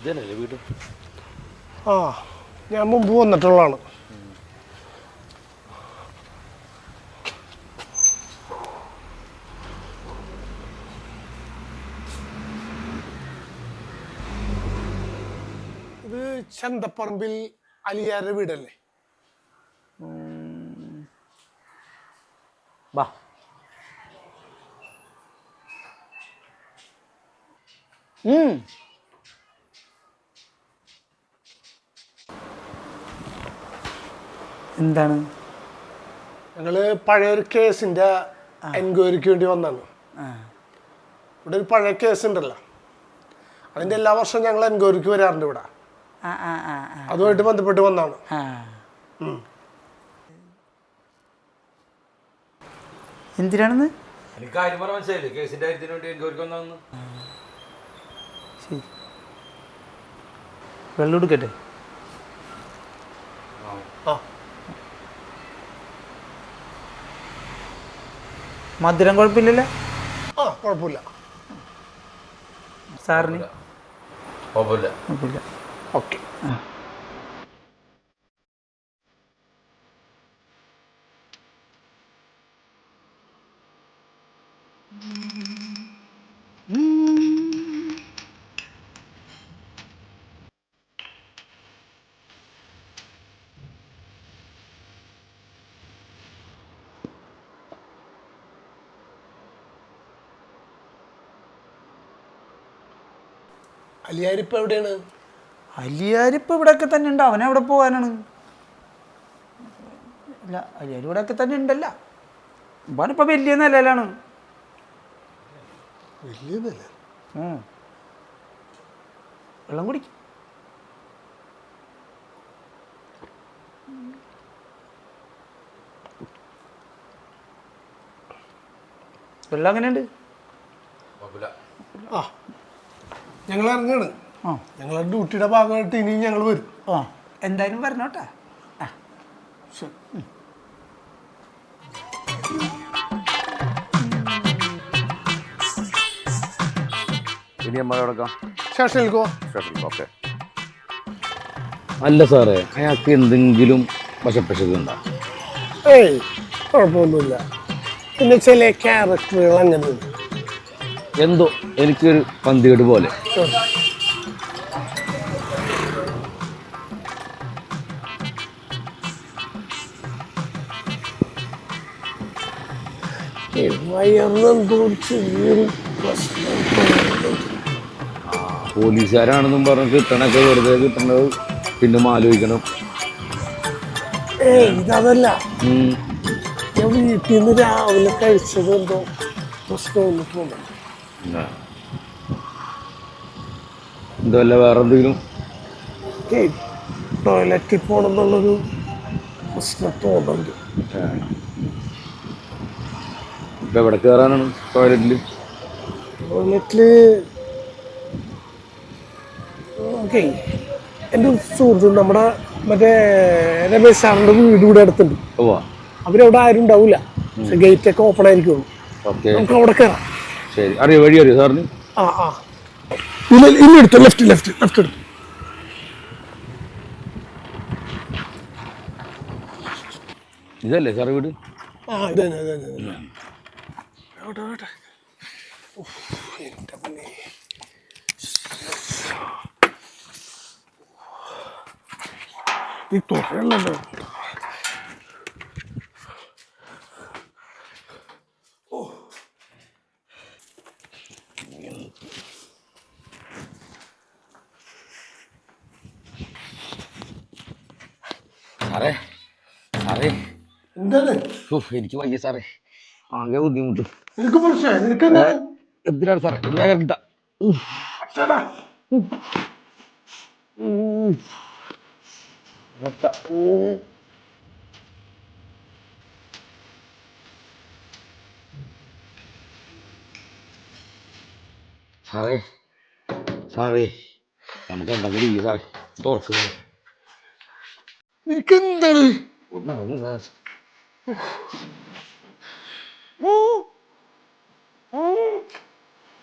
ഇതന്നെയല്ലേ വീട്? ആ ഞാൻ മുമ്പ് വന്നിട്ടുള്ളതാണ്. ഇത് ചന്തപ്പറമ്പിൽ അലിയാരുടെ വീടല്ലേ? വാ ഉം. എന്താണ്? ഞങ്ങൾ പഴയൊരു കേസിന്റെ എൻക്വയറിക്ക് വേണ്ടി വന്നാണ് ഇവിടെ ഒരു പഴയ കേസ് ഉണ്ടല്ലോ അതിന്റെ എല്ലാ വർഷവും ഞങ്ങൾ എൻക്വയറിക്ക് വരാറുണ്ട് ഇവിടെ. ആ ആ ആ ആ. അതുമായിട്ട് ബന്ധപ്പെട്ട് വന്നാണ് എന്തിനാണെന്ന്? എനിക്ക് കാര്യം പറഞ്ഞ മനസ്സിലായില്ലേ? കേസിന്റെ കാര്യത്തിന് വേണ്ടി വന്നു വെള്ളം എടുക്കട്ടെ? ആ. മധുരം കുഴപ്പമില്ലല്ലോ? ആ കുഴപ്പമില്ല. സാറിന്? കുഴപ്പമില്ല. കുഴപ്പമില്ല. ഓക്കെ. അലിയാരിപ്പോ എവിടെയാണ്? അലിയാരിപ്പ് ഇവിടെയൊക്കെ തന്നെ ഉണ്ട്. അവൻ അവിടെ പോകാനാണ്? അല്ല ഇവിടെ ഇവിടെയൊക്കെ തന്നെ ഉണ്ടല്ല. അവനിപ്പോൾ വലിയ നിലയിലാണ്. വലിയ നില? വെള്ളം കുടിക്കും വെള്ളം അങ്ങനെയുണ്ട് ആ. ഞങ്ങൾ ഇറങ്ങാണ് ഞങ്ങളുടെ ഡ്യൂട്ടിയുടെ ഭാഗമായിട്ട് ഇനിയും ഞങ്ങൾ വരും. ആ. എന്തായാലും പറഞ്ഞോട്ടെ ഇനി ഓക്കെ. അല്ല സാറേ അയാൾക്ക് എന്തെങ്കിലും വശപ്പശക ഉണ്ടോ? ഏയ് കുഴപ്പമൊന്നുമില്ല. പിന്നെ ചില ക്യാരക്ടറുകൾ അങ്ങനെയുണ്ട്. എന്തോ എനിക്കൊരു പന്തികേട് പോലെ പ്രശ്നം. പോലീസുകാരാണെന്നും പറഞ്ഞ് കിട്ടണൊക്കെ വെറുതെ കിട്ടണത് പിന്നെ ആലോചിക്കണം ഏയ് ഇതല്ല. ഞാൻ വീട്ടിൽ നിന്ന് രാവിലെ കഴിച്ചത് എന്തോ തോന്നുന്നു അല്ല വേറെ എന്തെങ്കിലും? ടോയ്ലറ്റിൽ പോകണം എന്നുള്ളൊരു പ്രശ്നം തോന്നുന്നുണ്ട്. ഇപ്പൊ എവിടെ കയറാനാണ് ടോയ്ലറ്റിൽ ടോയ്ലറ്റിൽ ഓക്കെ. എന്റെ സുഹൃത്ത് നമ്മുടെ മറ്റേ രമേശ് സാറിന്റെ വീട് ഇവിടെ അടുത്തുണ്ട്. അവരവിടെ ആരും ഉണ്ടാവില്ല. ഗേറ്റ് ഒക്കെ ഓപ്പൺ ആയിരിക്കുള്ളൂ. ഓക്കെ. നമുക്ക് അവിടെ കയറാം ശരി. അറിയോ വഴി അറിയോ സാറിന് ആ ആ. ഇല്ല ഇല്ല എടുത്തു. ലെഫ്റ്റ് ലെഫ്റ്റ് ലെഫ്റ്റ് എടുത്തു. ഇതല്ലേ സാറ് വീട്? ആ ഇത് തന്നെ ഇത് തന്നെ ഇത് തന്നെ. എവിടെ, എവിടെ? എന്റെ പൊന്നേ. ഈ തുറയല്ലല്ലോ സാറേ സാറേ. എന്താണ്? ഉഫ്, എനിക്ക് വയ്യ സാറേ. ആകെ ബുദ്ധിമുട്ട്. നിനക്ക് പ്രശ്നം നിനക്ക് എന്താ? എന്തിനാണ് സാറേ? ഇത് വേഗം കിട്ടാ ചേട്ടാ, സാറേ സാറേ നമുക്ക് എന്തെങ്കിലും ചെയ്യ സാറേ? തുറക്കുക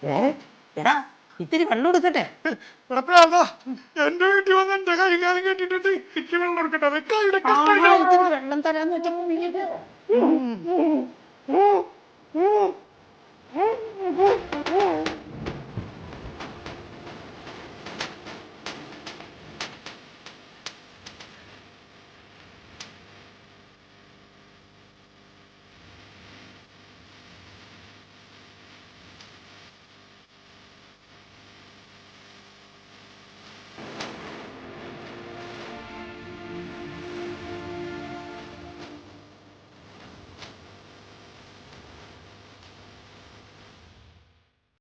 ഏ? എടാ ഇത്തിരി വെള്ളം എടുക്കട്ടെ. എന്റെ വീട്ടിൽ വന്ന് എന്റെ കൈകാലം കെട്ടിട്ട് ഇത്തിരി വെള്ളം എടുക്കട്ടെ. വെള്ളം തരാന്ന് വെച്ചാൽ